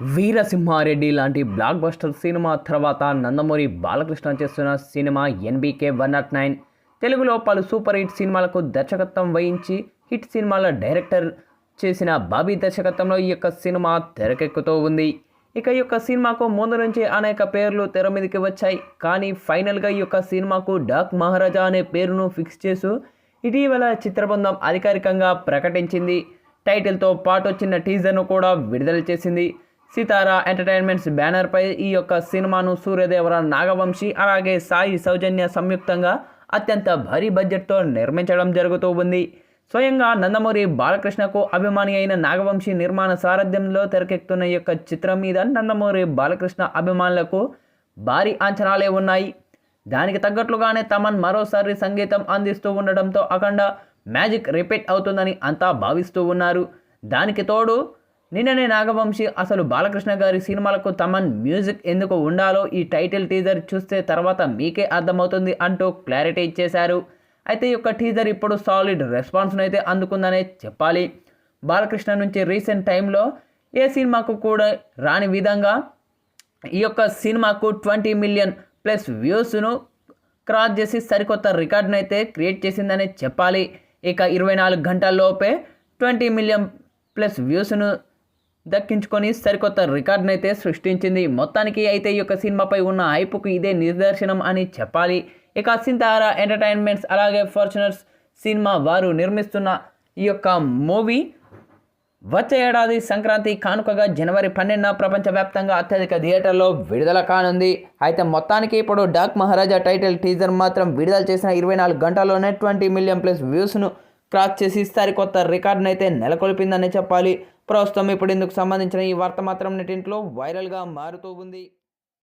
వీరసింహారెడ్డి లాంటి block buster cinema తర్వాత నందమూరి బాలకృష్ణ చేస్తున్న cinema NBK one not nine. తెలుగులో పలు సూపర్ హిట్ సినిమాలకు దర్శకత్వం వహించి హిట్ సినిమాల డైరెక్టర్ చేసిన బాబీ దర్శకత్వంలో ఈ యొక్క సినిమా తెరకెక్కుతూ ఉంది. ఇక ఈ యొక్క సినిమాకు ముందు నుంచి అనేక పేర్లు తెర మీదకి వచ్చాయి. కానీ ఫైనల్గా ఈ యొక్క సినిమాకు డాక్ మహారాజా అనే పేరును ఫిక్స్ చేస్తూ ఇటీవల చిత్రబృందం అధికారికంగా ప్రకటించింది. టైటిల్తో పాటు చిన్న టీజర్ను కూడా విడుదల చేసింది. సితారా ఎంటర్టైన్మెంట్స్ బ్యానర్పై ఈ యొక్క సినిమాను సూర్యదేవర నాగవంశి అలాగే సాయి సౌజన్య సంయుక్తంగా అత్యంత భారీ బడ్జెట్తో నిర్మించడం జరుగుతూ ఉంది. స్వయంగా నందమూరి బాలకృష్ణకు అభిమాని అయిన నాగవంశి నిర్మాణ సారథ్యంలో తెరకెక్కుతున్న ఈ యొక్క చిత్రం మీద నందమూరి బాలకృష్ణ అభిమానులకు భారీ అంచనాలే ఉన్నాయి. దానికి తగ్గట్లుగానే తమన్ మరోసారి సంగీతం అందిస్తూ ఉండడంతో అఖండ మ్యాజిక్ రిపీట్ అవుతుందని అంతా భావిస్తూ ఉన్నారు. దానికి తోడు నిన్ననే నాగవంశి అసలు బాలకృష్ణ గారి సినిమాలకు తమన్ మ్యూజిక్ ఎందుకు ఉండాలో ఈ టైటిల్ టీజర్ చూస్తే తర్వాత మీకే అర్థమవుతుంది అంటూ క్లారిటీ ఇచ్చేశారు. అయితే ఈ యొక్క టీజర్ ఇప్పుడు సాలిడ్ రెస్పాన్స్ను అయితే అందుకుందనే చెప్పాలి. బాలకృష్ణ నుంచి రీసెంట్ టైంలో ఏ సినిమాకు కూడా రాని విధంగా ఈ యొక్క సినిమాకు ట్వంటీ మిలియన్ ప్లస్ వ్యూస్ను క్రాస్ చేసి సరికొత్త రికార్డును అయితే క్రియేట్ చేసిందనే చెప్పాలి. ఇక ఇరవై నాలుగు గంటల్లోపే ట్వంటీ మిలియన్ ప్లస్ వ్యూస్ను దక్కించుకొని సరికొత్త రికార్డును అయితే సృష్టించింది. మొత్తానికి అయితే ఈ యొక్క సినిమాపై ఉన్న హైపుకు ఇదే నిదర్శనం అని చెప్పాలి. ఇక సింతార ఎంటర్టైన్మెంట్స్ అలాగే ఫార్చునర్స్ సినిమా వారు నిర్మిస్తున్న ఈ యొక్క మూవీ వచ్చే ఏడాది సంక్రాంతి కానుకగా జనవరి పన్నెండున ప్రపంచవ్యాప్తంగా అత్యధిక థియేటర్లో విడుదల కానుంది. అయితే మొత్తానికి ఇప్పుడు డాక్ మహారాజా టైటిల్ టీజర్ మాత్రం విడుదల చేసిన ఇరవై నాలుగు గంటల్లోనే ట్వంటీ మిలియన్ ప్లస్ వ్యూస్ను క్రాస్ చేసి సరికొత్త రికార్డును అయితే నెలకొల్పిందనే చెప్పాలి. ప్రస్తుతం ఇప్పుడు ఇందుకు సంబంధించిన ఈ వార్త మాత్రం నెటింట్లో వైరల్గా మారుతూ ఉంది.